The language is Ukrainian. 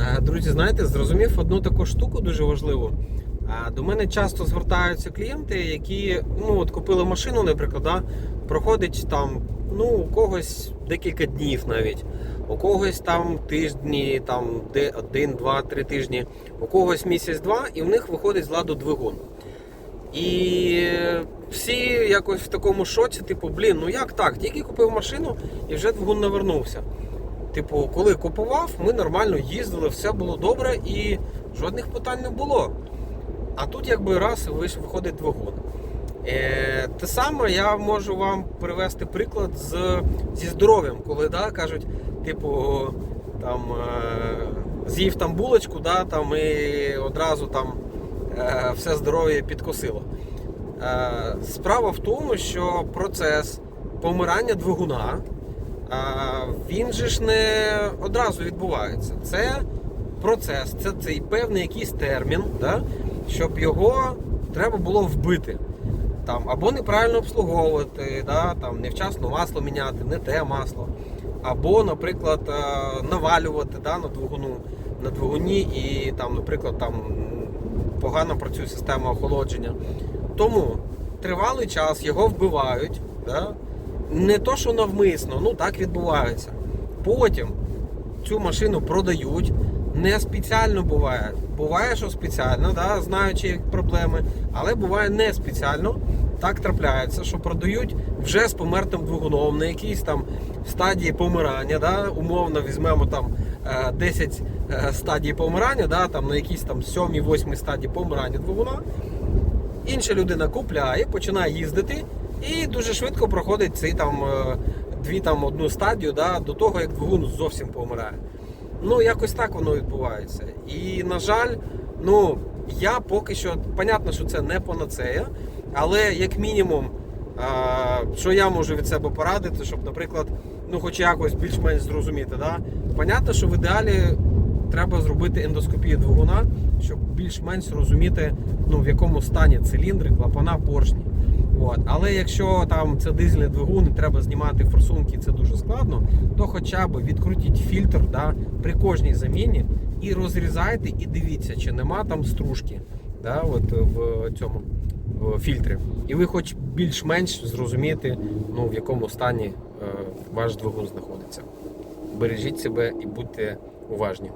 Е, Друзі, знаєте, зрозумів одну таку штуку дуже важливу. Е, До мене часто звертаються клієнти, які ну, от купили машину, наприклад, да, проходить там ну, у когось декілька днів навіть, у когось там тижні, там один, два, три тижні, у когось місяць-два, і в них виходить з ладу двигун. І всі якось в такому шоці, типу, блін, ну як так? Тільки купив машину і вже двигун не вернувся. Типу, коли купував, ми нормально їздили, все було добре і жодних питань не було. А тут якби раз виходить двигун. Е, те саме я можу вам привести приклад з, зі здоров'ям, коли да, кажуть, типу, там, е, з'їв там булочку, да, там, і одразу там е, все здоров'я підкосило. Е, справа в тому, що процес помирання двигуна він же ж не одразу відбувається. Це процес, це цей певний якийсь термін, да? щоб його треба було вбити. Там, або неправильно обслуговувати, да? там, невчасно масло міняти, не те масло. Або, наприклад, е, навалювати да, на двигуну на двигуні і там, наприклад, там погано працює система охолодження. Тому тривалий час його вбивають. Да? Не то, що навмисно, ну так відбувається. Потім цю машину продають. Не спеціально буває. Буває, що спеціально, да, знаючи проблеми, але буває не спеціально. Так трапляється, що продають вже з помертим двигуном на якійсь там стадії помирання. Да, умовно візьмемо там е, 10 е, стадій помирання, да, там на якійсь там 7-8 стадії помирання двигуна. Інша людина купляє, починає їздити і дуже швидко проходить цей там е, дві там одну стадію да, до того, як двигун зовсім помирає. Ну, якось так воно відбувається. І, на жаль, ну, я поки що, понятно, що це не панацея, але як мінімум, а, що я можу від себе порадити, щоб, наприклад, ну, хоч якось більш-менш зрозуміти. Да? Понятно, що в ідеалі треба зробити ендоскопію двигуна, щоб більш-менш зрозуміти, ну, в якому стані циліндри, клапана, поршні. От. Але якщо там це дизельний двигун і треба знімати форсунки, це дуже складно, то хоча б відкрутіть фільтр да, при кожній заміні і розрізайте, і дивіться, чи нема там стружки да, от в цьому в фільтрі. І ви хоч більш-менш зрозумієте, ну, в якому стані е, ваш двигун знаходиться. Бережіть себе і будьте уважні.